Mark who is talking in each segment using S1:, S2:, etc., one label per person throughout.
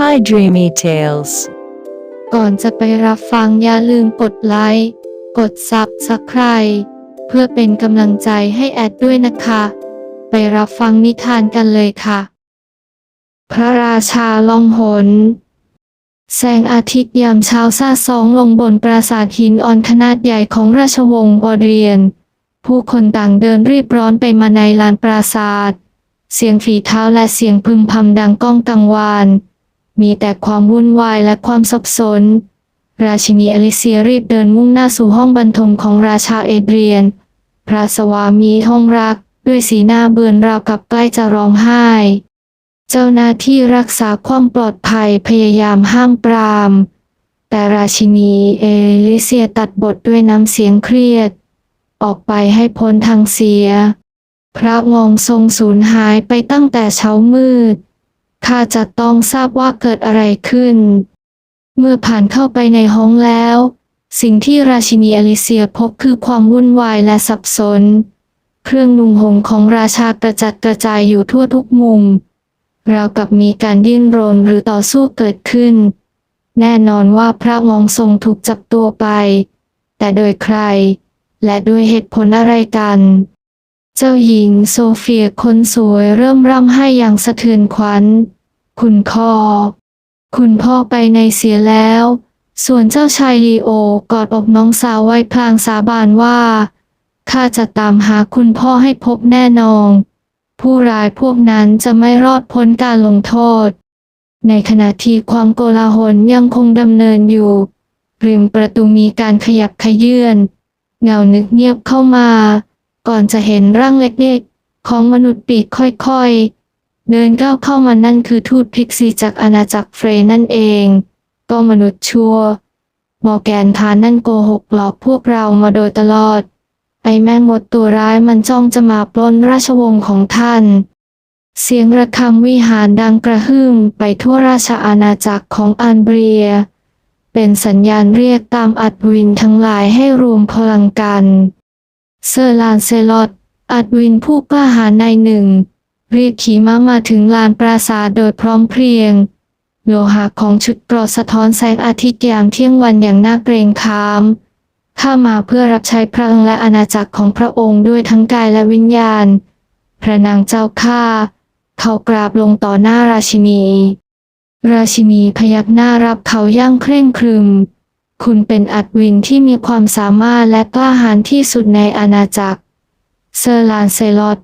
S1: Thai Dreamy Tales
S2: ก่อนจะไปรับฟังอย่าลืมกดไลค์ กดซับสไครเพื่อเป็นกำลังใจให้แอดด้วยนะคะ ไปรับฟังนิทานกันเลยค่ะ พระราชาลองหน แสงอาทิตย์ยามเช้าซาซองลงบนปราสาทหินอ่อนขนาดใหญ่ของราชวงศ์บอเรียน ผู้คนต่างเดินรีบร้อนไปมาในลานปราสาทเสียงฝีเท้าและเสียงพึมพำดังก้องกังวาน มีแต่ความวุ่นวายและความสับสน ราชินีอลิเซียรีบเดินมุ่งหน้าสู่ห้องบรรทมของราชาเอเดรียน พระสวามีห้องรัก ด้วยสีหน้าเบือนราวกับใกล้จะร้องไห้ เจ้าหน้าที่รักษาความปลอดภัยพยายามห้ามปราม แต่ราชินีเอลิเซียตัดบทด้วยน้ำเสียงเครียด ออกไปให้พ้นทางเสีย พระงองทรงสูญหายไปตั้งแต่เช้ามืด ข้าจะต้องทราบว่าเกิดอะไรขึ้น เมื่อผ่านเข้าไปในห้องแล้ว สิ่งที่ราชินีอลิเซียพบคือความวุ่นวายและสับสน เครื่องนุ่งห่มของราชากระจัดกระจายอยู่ทั่วทุกมุมราวกับมีการดิ้นรนหรือต่อสู้เกิดขึ้น แน่นอนว่าพระงองทรงถูกจับตัวไป แต่โดยใคร และด้วยเหตุผลอะไรกัน เจ้าหญิงโซเฟียคนสวยเริ่มร่ำไห้อย่างสะเทือนขวัญ คุณพ่อคุณพ่อไปในเสียแล้ว ส่วนเจ้าชายลีโอกอดอกน้องสาวไว้พลางสาบานว่าข้าจะตามหาคุณพ่อให้พบแน่นอน ผู้ร้ายพวกนั้นจะไม่รอดพ้นการลงโทษ ในขณะที่ความโกลาหลยังคงดำเนินอยู่ ริมประตูมีการขยับขยื่นเงานึกเงียบเข้ามา ก่อนจะเห็นร่างเล็กๆของมนุษย์ปีกค่อยๆ เดินก้าวเข้ามานั่นคือทูตพิกซีจากอาณาจักรเฟรนั่นเอง ก็มนุษย์ชั่ว มอร์แกนทานนั่นโกหกหลอกพวกเรามาโดยตลอด ไอแม่มดตัวร้ายมันจ้องจะมาปล้นราชวงศ์ของท่าน เสียงระฆังวิหารดังกระหึ่มไปทั่วราชอาณาจักรของอันเบรีย เป็นสัญญาณเรียกตามอัดวินทั้งหลายให้รวมพลังกัน เซอร์ลานเซลอตอัดวินผู้กล้าหาญนายหนึ่ง รีบขี่ม้ามาถึงลานปราสาทโดยพร้อมเพรียง โลหะของชุดเกรอสะท้อนแสงอาทิตย์ยามเที่ยงวันอย่างน่าเกรงขาม ข้ามาเพื่อรับใช้พระองค์และอาณาจักรของพระองค์ด้วยทั้งกายและวิญญาณ พระนางเจ้าข้า เขากราบลงต่อหน้าราชินี ราชินีพยักหน้ารับเขาย่างเคร่งครึม คุณเป็นอัดวินที่มีความสามารถและกล้าหาญที่สุดในอาณาจักร เซอร์ลานเซลอต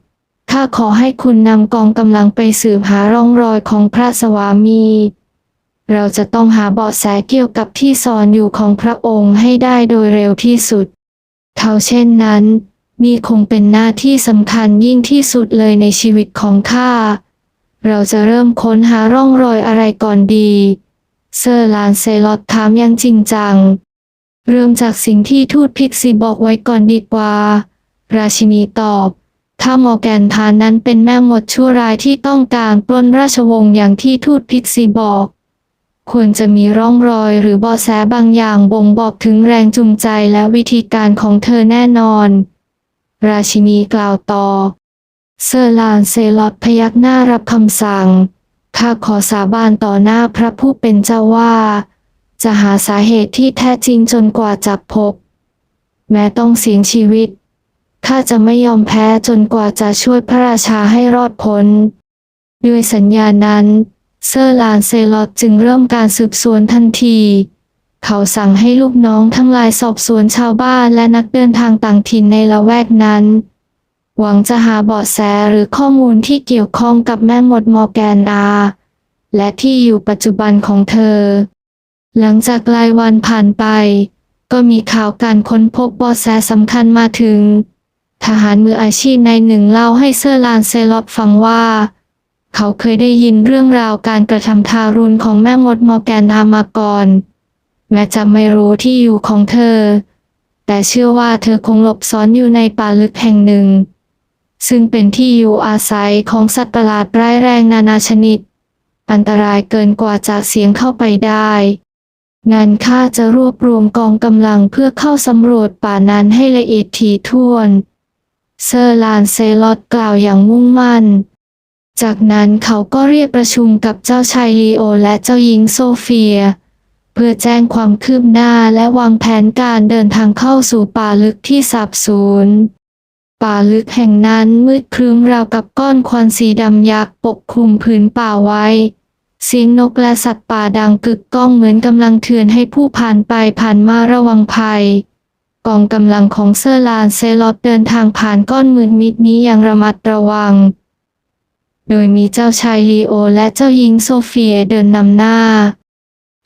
S2: ข้าขอให้คุณนำกองกำลังไปสืบหาร่องรอยของพระสวามี เราจะต้องหาเบาะแสเกี่ยวกับที่ซ่อนอยู่ของพระองค์ให้ได้โดยเร็วที่สุด เขาเช่นนั้นมีคงเป็นหน้าที่สำคัญยิ่งที่สุดเลยในชีวิตของข้า เราจะเริ่มค้นหาร่องรอยอะไรก่อนดี เซอร์ลานเซลอตถามอย่างจริงจัง เริ่มจากสิ่งที่ทูตพิกซีบอกไว้ก่อนดีกว่า ราชินีตอบ ถ้ามอร์แกนทานนั้นเป็นแม่มดชั่วร้ายที่ต้องการปล้นราชวงศ์อย่างที่ทูตพิกซีบอก ควรจะมีร่องรอยหรือเบาะแสบางอย่างบ่งบอกถึงแรงจูงใจและวิธีการของเธอแน่นอน ราชินีกล่าวต่อ เซอร์ลานเซลอตพยักหน้ารับคำสั่ง ข้าขอสาบานต่อหน้าพระผู้เป็นเจ้าว่า จะหาสาเหตุที่แท้จริงจนกว่าจะพบ แม้ต้องเสียงชีวิต ข้าจะไม่ยอมแพ้จนกว่าจะช่วยพระราชาให้รอดพ้น ด้วยสัญญานั้น เซอร์ลานเซลอตจึงเริ่มการสืบสวนทันที เขาสั่งให้ลูกน้องทั้งหลายสอบสวนชาวบ้านและนักเดินทางต่างถิ่นในละแวกนั้น หวังจะหาเบาะแสหรือข้อมูลที่เกี่ยวข้องกับแม่มดมอร์แกนอาและที่อยู่ปัจจุบันของเธอ หลังจากรายวันผ่านไป ก็มีข่าวการค้นพบเบาะแสสำคัญมาถึง ทหารมืออาชีพในายหนึ่งเล่าให้เซอร์ลานเซลอตฟังว่า เขาเคยได้ยินเรื่องราวการกระทำทารุณของแม่มดมอร์แกนอามาก่อนแม้จะไม่รู้ที่อยู่ของเธอ แต่เชื่อว่าเธอคงหลบซ่อนอยู่ในป่าลึกแห่งหนึ่ง ซึ่งเป็นที่อยู่อาศัยของสัตว์ประหลาดร้ายแรงนานาชนิด อันตรายเกินกว่าจะเสียงเข้าไปได้ งานข้าจะรวบรวมกองกำลังเพื่อเข้าสำรวจป่านั้นให้ละเอียดถี่ถ้วน เซอร์ลานเซลอตกล่าวอย่างมุ่งมั่น จากนั้นเขาก็เรียกประชุมกับเจ้าชายลีโอและเจ้าหญิงโซเฟีย เพื่อแจ้งความคืบหน้าและวางแผนการเดินทางเข้าสู่ป่าลึกที่สับสูนป่าลึกแห่งนั้นมืดครึ้มราวกับก้อนควันสีดำยักษ์ปกคลุมพื้นป่าไว้ เสียงนกและสัตว์ป่าดังกึกก้องเหมือนกำลังเตือนให้ผู้ผ่านไปผ่านมาระวังภัย กองกำลังของเซอร์ลานเซลอตเดินทางผ่านก้อนมืดมิดนี้อย่างระมัดระวัง โดยมีเจ้าชายลีโอและเจ้าหญิงโซเฟียเดินนำหน้า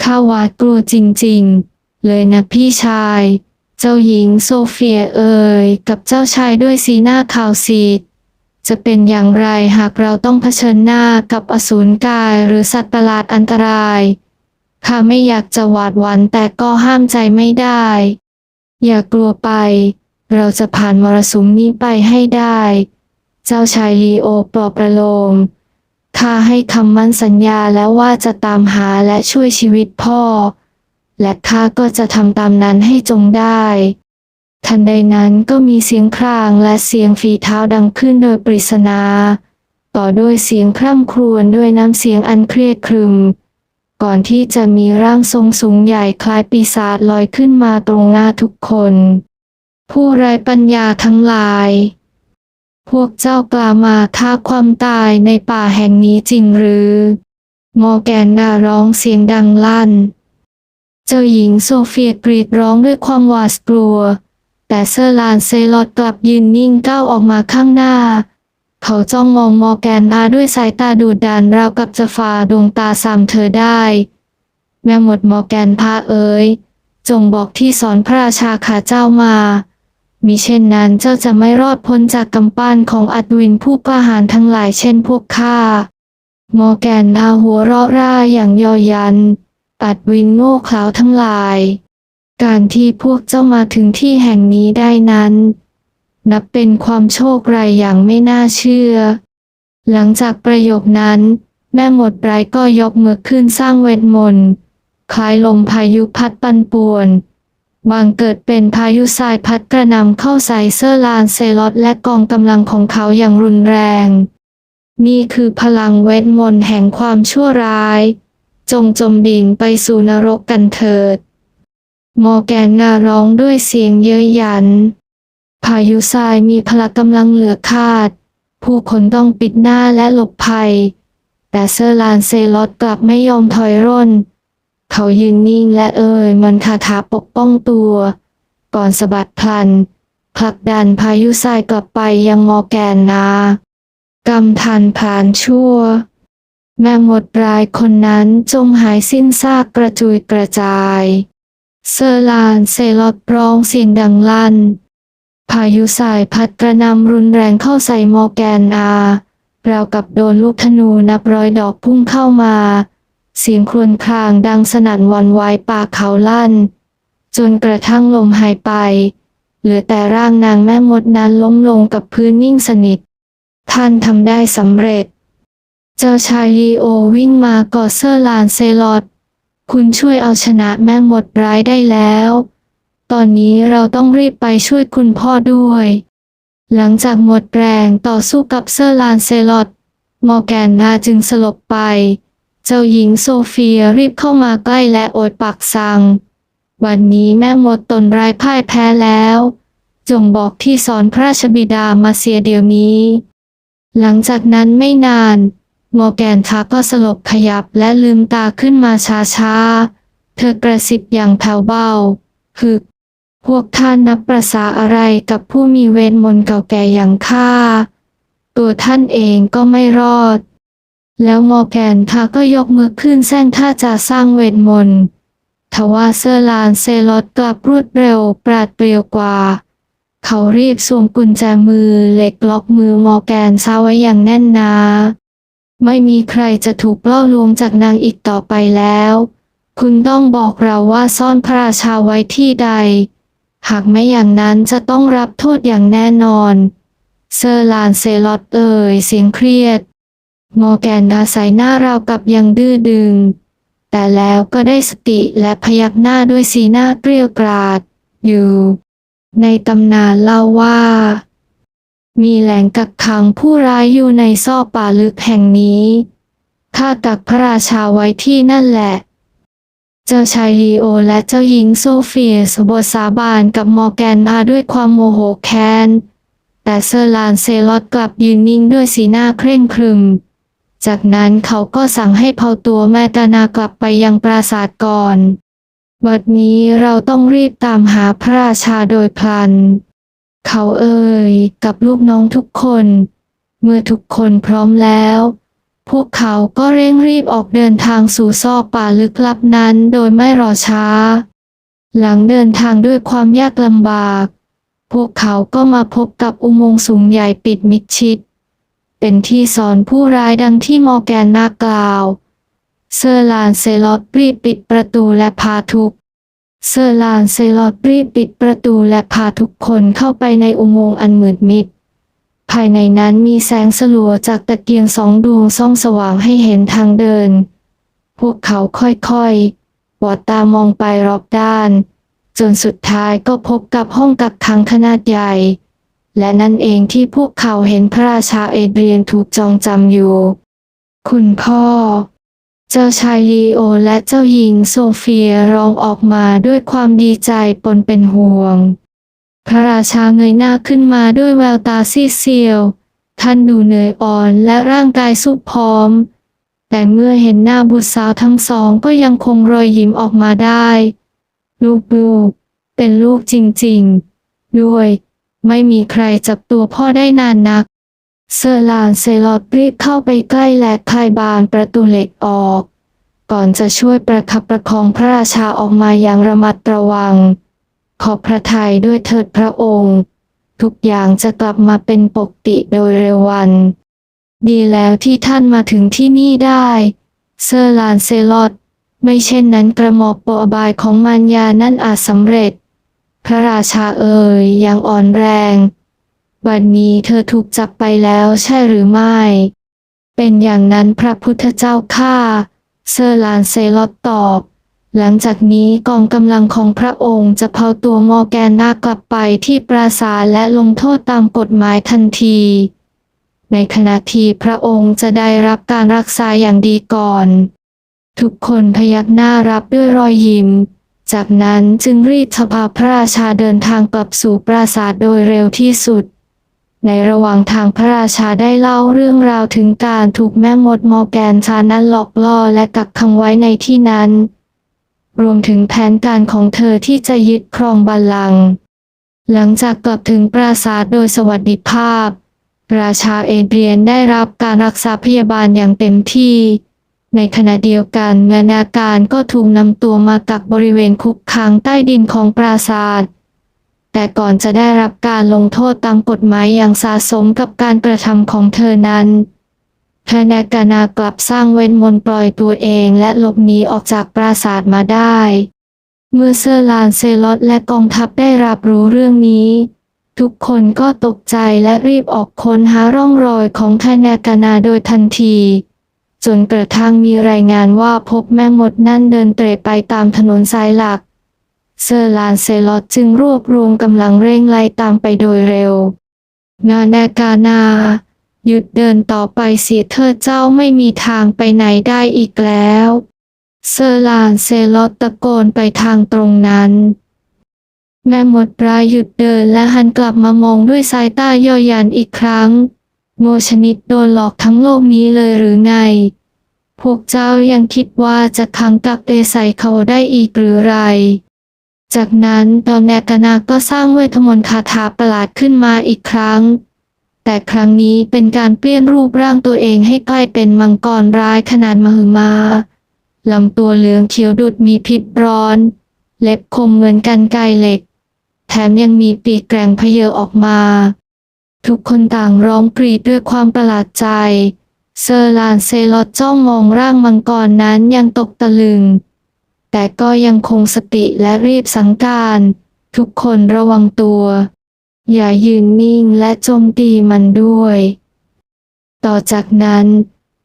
S2: ข้าหวาดกลัวจริงๆ เลยนะพี่ชาย เจ้าหญิงโซเฟียเอ่ยกับเจ้าชายด้วยสีหน้าขาวซีดจะเป็นอย่างไรหากเราต้องเผชิญหน้ากับอสูรกายหรือสัตว์ประหลาดอันตรายข้าไม่อยากจะหวาดหวั่นแต่ก็ห้ามใจไม่ได้ อย่ากลัวไป เราจะผ่านมรสุมนี้ไปให้ได้ เจ้าชายลีโอปลอบประโลมข้าให้คำมั่นสัญญาแล้วว่าจะตามหาและช่วยชีวิตพ่อ และข้าก็จะทำตามนั้นให้จงได้ ทันใดนั้นก็มีเสียงครางและเสียงฝีเท้าดังขึ้นโดยปริศนา ต่อด้วยเสียงคร่ำครวญด้วยน้ำเสียงอันเครียดครึม ก่อนที่จะมีร่างทรงสูงใหญ่คล้ายปีศาจลอยขึ้นมาตรงหน้าทุกคน ผู้ไร้ปัญญาทั้งหลาย พวกเจ้ากล่ามาท้าความตายในป่าแห่งนี้จริงหรือ มอแกนดาร้องเสียงดังลั่น เจ้าหญิงโซเฟียกรีดร้องด้วยความหวาดกลัว แต่เซอร์ลานเซลอดกลับยืนนิ่งก้าวออกมาข้างหน้า เขาจ้องมองมอแกนดาด้วยสายตาดูดดันราวกับจะฝ่าดวงตาสามเธอได้ แม่หมดมอแกนพาเอ๋ยจงบอกที่สอนพระราชาขาเจ้ามามิเช่นนั้นเจ้าจะไม่รอดพ้นจากกำปั้นของอัดวินผู้กล้าหาญทั้งหลายเช่นพวกข้ามอแกนอาหัวเราะร่าอย่างยอยัน อัดวินโง่เขลาทั้งหลาย การที่พวกเจ้ามาถึงที่แห่งนี้ได้นั้น นับเป็นความโชคไรายอย่างไม่น่าเชื่อ หลังจากประโยคนั้น แม่หมดไร้ก็ยกมือขึ้นสร้างเวทมนต์คล้ายลมพายุพัดปันป่วนบางเกิดเป็นพายุทรายพัดกระนำเข้าใส่เซอร์ลานเซลอตและกองกำลังของเขาอย่างรุนแรง นี่คือพลังเวทมนต์แห่งความชั่วร้าย จงจมดิ่งไปสู่นรกกันเถิด มอแกนนาร้องด้วยเสียงเย้ยหยัน พายุทรายมีพละกำลังเหลือคาด ผู้คนต้องปิดหน้าและหลบภัย แต่เซอร์ลานเซลอตกลับไม่ยอมถอยร่น เขายืนนิ่งและเอ่ยมันคาถาปกป้องตัว ก่อนสะบัดพลันผลักดันพายุทรายกลับไปยังมอแกนนากำทันผ่านชั่ว แม่หมดรายคนนั้นจงหายสิ้นซากกระจุยกระจาย เซอร์ลานเซลอตร้องเสียงดังลั่น พายุสายพัดกระนำรุนแรงเข้าใส่มอร์แกนอา ราวกับโดนลูกธนูนับร้อยดอกพุ่งเข้ามา เสียงครวญครางดังสนั่นวันไหวป่าเขาลั่น จนกระทั่งลมหายไป เหลือแต่ร่างนางแม่มดนั้นล้มลงกับพื้นนิ่งสนิท ท่านทำได้สำเร็จ เจ้าชายลีโอวิ่งมากอดเซอร์ลานเซลอตคุณช่วยเอาชนะแม่มดร้ายได้แล้ว ตอนนี้เราต้องรีบไปช่วยคุณพ่อด้วย หลังจากหมดแรงต่อสู้กับเซอร์ลานเซลอตมอร์แกนนาจึงสลบไป เจ้าหญิงโซเฟียรีบเข้ามาใกล้และโอดปากสั่ง วันนี้แม่มดตนร้ายพ่ายแพ้แล้ว จงบอกที่สอนพระราชบิดามาเสียเดี๋ยวนี้ หลังจากนั้นไม่นานมอร์แกนทาก็สลบขยับและลืมตาขึ้นมาช้าๆ เธอกระซิบอย่างแผ่วเบา ฮึก พวกท่านนับประสาอะไรกับผู้มีเวทมนต์เก่าแก่อย่างข้า ตัวท่านเองก็ไม่รอด แล้วมอร์แกนทาก็ยกมือขึ้นแซงท่าจะสร้างเวทมนต์ทว่าเซอร์ลานเซลอตกลับรวดเร็วปราดเปรียวกว่า เขารีบสวมกุญแจมือเหล็กล็อกมือมอร์แกนซาไว้อย่างแน่นหนา ไม่มีใครจะถูกล่อลวงจากนางอีกต่อไปแล้ว คุณต้องบอกเราว่าซ่อนพระราชาไว้ที่ใด หากไม่อย่างนั้นจะต้องรับโทษอย่างแน่นอน เซอร์ลานเซลอตเอ่ยเสียงเครียด มอร์แกนอาศัยหน้าราวกับยังดื้อดึง แต่แล้วก็ได้สติและพยักหน้าด้วยสีหน้าเกรี้ยวกราด อยู่ ในตำนานเล่าว่า มีแหล่งกักขังผู้ร้ายอยู่ในซอกป่าลึกแห่งนี้ข้ากักพระราชาไว้ที่นั่นแหละ จ้าชายลีโอและเจ้าหญิงโซเฟียสบทสาบานกับมอร์แกนมาด้วยความโมโหแค้น แต่เซอร์ลานเซลอตกลับยืนนิ่งด้วยสีหน้าเคร่งครึม จากนั้นเขาก็สั่งให้เผาตัวแมตานากลับไปยังปราสาทก่อนวันนี้เราต้องรีบตามหาพระราชาโดยพลัน เขาเอ่ยกับลูกน้องทุกคน เมื่อทุกคนพร้อมแล้ว พวกเขาก็เร่งรีบออกเดินทางสู่ซอกป่าลึกลับนั้นโดยไม่รอช้า หลังเดินทางด้วยความยากลำบาก พวกเขาก็มาพบกับอุโมงค์สูงใหญ่ปิดมิดชิด เป็นที่สอนผู้ร้ายดังที่มอร์แกนนากล่าว เซอร์ลานเซลอตรีบปิดประตูและพาทุก เซอร์ลานเซลอตรีบปิดประตูและพาทุกคนเข้าไปในอุโมงค์อันมืดมิด ภายในนั้นมีแสงสลัวจากตะเกียงสองดวงส่องสว่างให้เห็นทางเดิน พวกเขาค่อยๆปวดตามองไปรอบด้าน จนสุดท้ายก็พบกับห้องกักขังขนาดใหญ่ และนั่นเองที่พวกเขาเห็นพระราชาเอเดรียนถูกจองจำอยู่ คุณพ่อ เจ้าชายลีโอและเจ้าหญิงโซเฟียร้องออกมาด้วยความดีใจปนเป็นห่วง พระราชาเงยหน้าขึ้นมาด้วยแววตาซีเซียว ท่านดูเหนื่อยอ่อนและร่างกายสุบพร้อม แต่เมื่อเห็นหน้าบุตรสาวทั้งสองก็ยังคงรอยยิ้มออกมาได้ ลูกๆ เป็นลูกจริงๆ ด้วย ไม่มีใครจับตัวพ่อได้นานนัก เซอร์ลานเซลอดรีบเข้าไปใกล้และคลายบานประตูเหล็กออก ก่อนจะช่วยประคับประคองพระราชาออกมาอย่างระมัดระวัง ขอบพระทัยด้วยเถิดพระองค์ ทุกอย่างจะกลับมาเป็นปกติโดยเร็ววัน ดีแล้วที่ท่านมาถึงที่นี่ได้ เซอร์ลานเซลอดไม่เช่นนั้นกระหมอบปอบายของมารยานั่นอาจสำเร็จ พระราชาเอ่ยอย่างอ่อนแรง วันนี้เธอถูกจับไปแล้วใช่หรือไม่ เป็นอย่างนั้นพระพุทธเจ้าข้าเซอร์ลานเซลอตตอบ หลังจากนี้กองกำลังของพระองค์จะเผาตัวมอร์แกนนากลับไปที่ปราสาทและลงโทษตามกฎหมายทันที ในขณะที่พระองค์จะได้รับการรักษาอย่างดีก่อน ทุกคนพยักหน้ารับด้วยรอยยิ้ม จากนั้นจึงรีบพาพระราชาเดินทางกลับสู่ปราสาทโดยเร็วที่สุด ในระหว่างทางพระราชาได้เล่าเรื่องราวถึงการถูกแม่มดมอร์แกนชานั้นหลอกล่อและกักขังไว้ในที่นั้น รวมถึงแผนการของเธอที่จะยึดครองบัลลังก์หลังจากกลับถึงปราสาทโดยสวัสดิภาพ ราชาเอเดรียนได้รับการรักษาพยาบาลอย่างเต็มที่ ในขณะเดียวกันเงนาการก็ถูกนำตัวมากักบริเวณคุกขังใต้ดินของปราสาทแต่ก่อนจะได้รับการลงโทษตามกฎหมายอย่างสาสมกับการกระทำของเธอนั้น พระนากานากลับสร้างเวทมนต์ปล่อยตัวเองและหลบหนีออกจากปราสาทมาได้ เมื่อเซอร์ลานเซลอตและกองทัพได้รับรู้เรื่องนี้ ทุกคนก็ตกใจและรีบออกค้นหาร่องรอยของพระนากานาโดยทันที จนกระทั่งมีรายงานว่าพบแม่มดนั่นเดินเตร่ไปตามถนนสายหลัก เซอร์ลานเซลอตจึงรวบรวมกำลังเร่งไล่ตามไปโดยเร็วนาแนกานา หยุดเดินต่อไปเสียเธอเจ้าไม่มีทางไปไหนได้อีกแล้ว เซอร์ลานเซลอตตะโกนไปทางตรงนั้น แม่มดรายหยุดเดินและหันกลับมามองด้วยสายตาย่อหยันอีกครั้งโง่ชนิดโดนหลอกทั้งโลกนี้เลยหรือไง พวกเจ้ายังคิดว่าจะขังกักเตใส่เขาได้อีกหรือไรจากนั้นตอนแนกนาก็สร้างเวทมนต์คาถาประหลาดขึ้นมาอีกครั้ง แต่ครั้งนี้เป็นการเปลี่ยนรูปร่างตัวเองให้กลายเป็นมังกรร้ายขนาดมหึมาลำตัวเหลืองเขียวดุดมีพิษร้อน เล็บคมเหมือนกันไกรเหล็ก แถมยังมีปีกแกร่งเพเยอออกมา ทุกคนต่างร้องกรีดด้วยความประหลาดใจ เซอร์ลานเซลอตจ้องมองร่างมังกรนั้นยังตกตะลึง แต่ก็ยังคงสติและรีบสังการ ทุกคนระวังตัว อย่ายืนนิ่งและโจมตีมันด้วย ต่อจากนั้น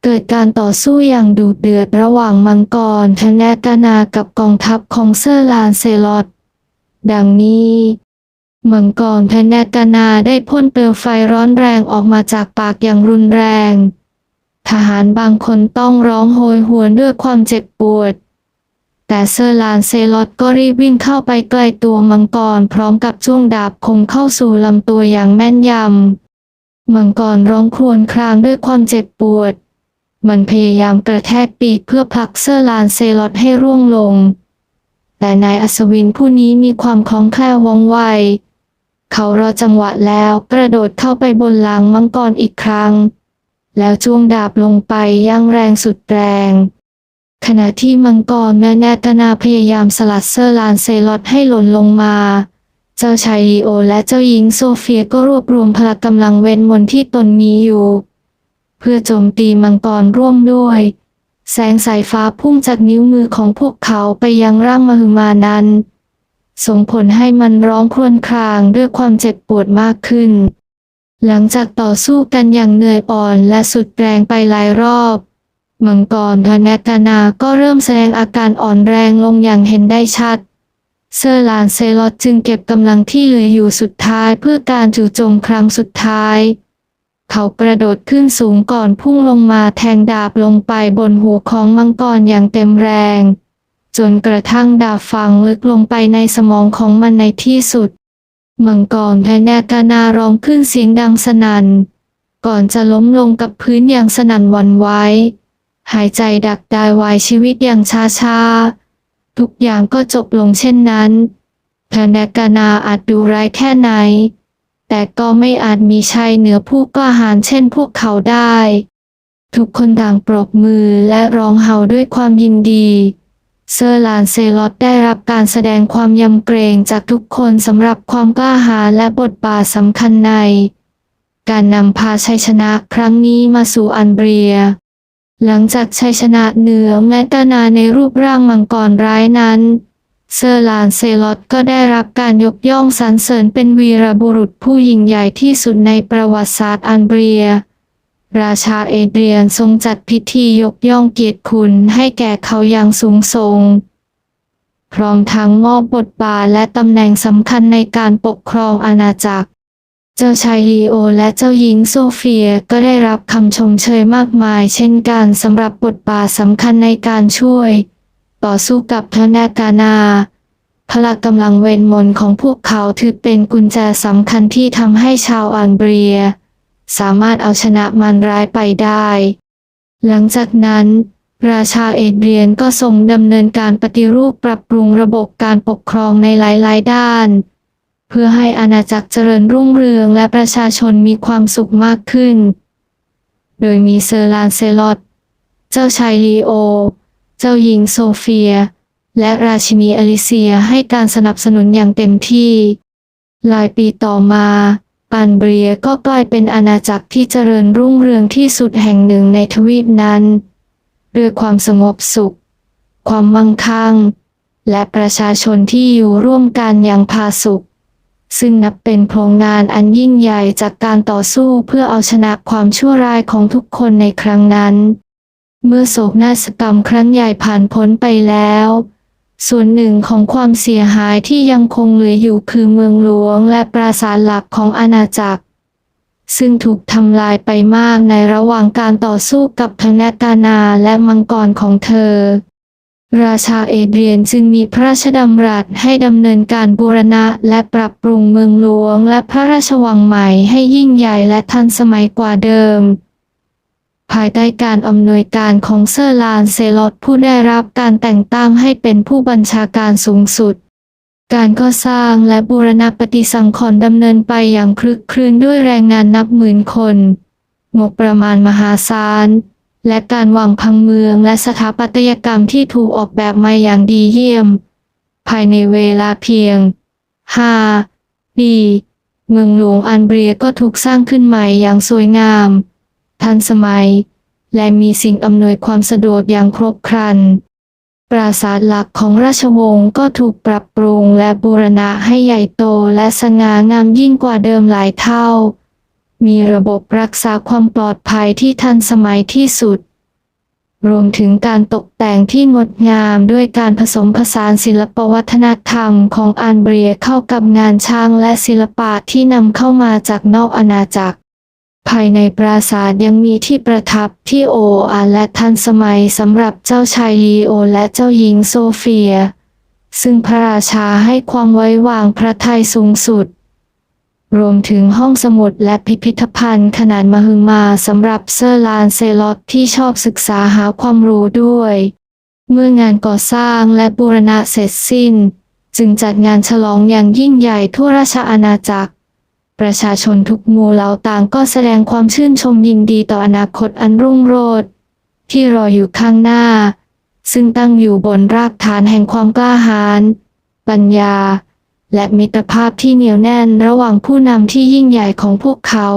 S2: เกิดการต่อสู้อย่างดุเดือดระหว่างมังกรทนกนากับกองทัพของเซอร์ลานเซลอตดังนี้มังกรแพนกนาได้พ่นเปลวไฟร้อนแรงออกมาจากปากอย่างรุนแรง ทหารบางคนต้องร้องโหยหวนด้วยความเจ็บปวด แต่เซอร์ลานเซลอตก็รีบวิ่งเข้าไปใกล้ตัวมังกรพร้อมกับจ้วงดาบคมเข้าสู่ลำตัวอย่างแม่นยำ มังกรร้องครวญครางด้วยความเจ็บปวด มันพยายามกระแทกปีกเพื่อผลักเซอร์ลานเซลอตให้ร่วงลง แต่นายอัศวินผู้นี้มีความคล่องแคล่วว่องไว เขารอจังหวะแล้วกระโดดเข้าไปบนหลังมังกรอีกครั้ง แล้วจ้วงดาบลงไปอยังแรงสุดแรง ขณะที่มังกรแม่แนตนาพยายามสลัดเซอร์ลานเซลอตให้หล่นลงมา เจ้าชายลีโอและเจ้าหญิงโซเฟียก็รวบรวมพละกำลังเวทมนต์ที่ตนมีอยู่ เพื่อโจมตีมังกรร่วมด้วย แสงสายฟ้าพุ่งจากนิ้วมือของพวกเขาไปยังร่างมหึมานั้น ส่งผลให้มันร้องครวญครางด้วยความเจ็บปวดมากขึ้น หลังจากต่อสู้กันอย่างเหนื่อยอ่อนและสุดแรงไปหลายรอบ มังกรธนกนาก็เริ่มแสดงอาการอ่อนแรงลงอย่างเห็นได้ชัด เซอร์ลานเซลอตจึงเก็บกำลังที่เหลืออยู่สุดท้ายเพื่อการจู่โจมครั้งสุดท้าย เขากระโดดขึ้นสูงก่อนพุ่งลงมาแทงดาบลงไปบนหัวของมังกรอย่างเต็มแรง จนกระทั่งดาบฝังลึกลงไปในสมองของมันในที่สุด มังกรแพนกานาร้องขึ้นเสียงดังสนัน่นก่อนจะล้มลงกับพื้นอย่างสนั่นวันไหว หายใจดักดายวายชีวิตอย่างช้าๆทุกอย่างก็จบลงเช่นนั้นแพนกานาอาจดูร้ายแค่ไหน แต่ก็ไม่อาจมีชัยเหนือผู้กล้าหาญเช่นพวกเขาได้ ทุกคนต่างปรบมือและร้องเห่าด้วยความยินดีเซอร์ลานเซลอตได้รับการแสดงความยำเกรงจากทุกคนสำหรับความกล้าหาญและบทบาทสำคัญใน การนำพาชัยชนะครั้งนี้มาสู่อันเบรีย หลังจากชัยชนะเหนือแมกนาในรูปร่างมังกรร้ายนั้น เซอร์ลานเซลอตก็ได้รับการยกย่องสรรเสริญเป็นวีรบุรุษผู้ยิ่งใหญ่ที่สุดในประวัติศาสตร์อันเบรีย ราชาเอเดรียนทรงจัดพิธียกย่องเกียรติคุณให้แก่เขาอย่างสูงส่งพร้อมทั้งมอบบทบาทและตำแหน่งสำคัญในการปกครองอาณาจักร เจ้าชายลีโอและเจ้าหญิงโซเฟียก็ได้รับคำชมเชยมากมาย เช่นกันสำหรับบทบาทสำคัญในการช่วย ต่อสู้กับพระนากานา พละกำลังเวทมนต์ของพวกเขาถือเป็นกุญแจสำคัญที่ทำให้ชาวอันเบรีย สามารถเอาชนะมันร้ายไปได้ หลังจากนั้น ราชาเอเดรียนก็ทรงดำเนินการปฏิรูปปรับปรุงระบบการปกครองในหลาย ๆ ด้าน เพื่อให้อาณาจักรเจริญรุ่งเรืองและประชาชนมีความสุขมากขึ้น โดยมีเซอร์ลานเซลอต เจ้าชายลีโอ เจ้าหญิงโซเฟีย และราชินีอลิเซียให้การสนับสนุนอย่างเต็มที่หลายปีต่อมาปันเบรียก็กลายเป็นอาณาจักรที่เจริญรุ่งเรืองที่สุดแห่งหนึ่งในทวีปนั้นด้วยความสงบสุข ความมั่งคั่ง และประชาชนที่อยู่ร่วมกันอย่างพาสุข ซึ่งนับเป็นโครงงานอันยิ่งใหญ่จากการต่อสู้เพื่อเอาชนะความชั่วร้ายของทุกคนในครั้งนั้น เมื่อโศกนาฏกรรมครั้งใหญ่ผ่านพ้นไปแล้ว ส่วนหนึ่งของความเสียหายที่ยังคงเหลืออยู่คือเมืองหลวงและปราสาทหลักของอาณาจักร ซึ่งถูกทำลายไปมากในระหว่างการต่อสู้กับพนกานาและมังกรของเธอ ราชาเอเดรียนจึงมีพระราชดำรัสให้ดำเนินการบูรณะและปรับปรุงเมืองหลวงและพระราชวังใหม่ให้ยิ่งใหญ่และทันสมัยกว่าเดิม ภายใต้การอำนวยการของเซอร์ลานเซลอตผู้ได้รับการแต่งตั้งให้เป็นผู้บัญชาการสูงสุด การก่อสร้างและบูรณะปฏิสังขรณ์ดำเนินไปอย่างคลึกครื้นด้วยแรงงานนับหมื่นคน งบประมาณมหาศาล และการวางพังเมืองและสถาปัตยกรรมที่ถูกออกแบบมาอย่างดีเยี่ยม ภายในเวลาเพียง 5 ปี เมืองหลวงอันเบรียก็ถูกสร้างขึ้นใหม่อย่างสวยงาม ทันสมัย และมีสิ่งอำนวยความสะดวกอย่างครบครัน ปราสาทหลักของราชวงศ์ก็ถูกปรับปรุงและบูรณะให้ใหญ่โตและสง่างามยิ่งกว่าเดิมหลายเท่า มีระบบรักษาความปลอดภัยที่ทันสมัยที่สุด รวมถึงการตกแต่งที่งดงามด้วยการผสมผสานศิลปวัฒนธรรมของอันเบรียเข้ากับงานช่างและศิลปะที่นำเข้ามาจากนอกอาณาจักรภายในปราสาทยังมีที่ประทับที่โออาและทันสมัยสำหรับเจ้าชายลีโอและเจ้าหญิงโซเฟีย ซึ่งพระราชาให้ความไว้วางพระทัยสูงสุด รวมถึงห้องสมุดและพิพิธภัณฑ์ขนาดมหึมาสำหรับเซอร์ลานเซลอตที่ชอบศึกษาหาความรู้ด้วย เมื่องานก่อสร้างและบูรณะเสร็จสิ้น จึงจัดงานฉลองอย่างยิ่งใหญ่ทั่วราชอาณาจักร ประชาชนทุกหมู่เหล่าต่างก็แสดงความชื่นชมยินดีต่ออนาคตอันรุ่งโรจน์ที่รออยู่ข้างหน้า ซึ่งตั้งอยู่บนรากฐานแห่งความกล้าหาญปัญญา และมิตรภาพที่เหนียวแน่นระหว่างผู้นำที่ยิ่งใหญ่ของพวกเขา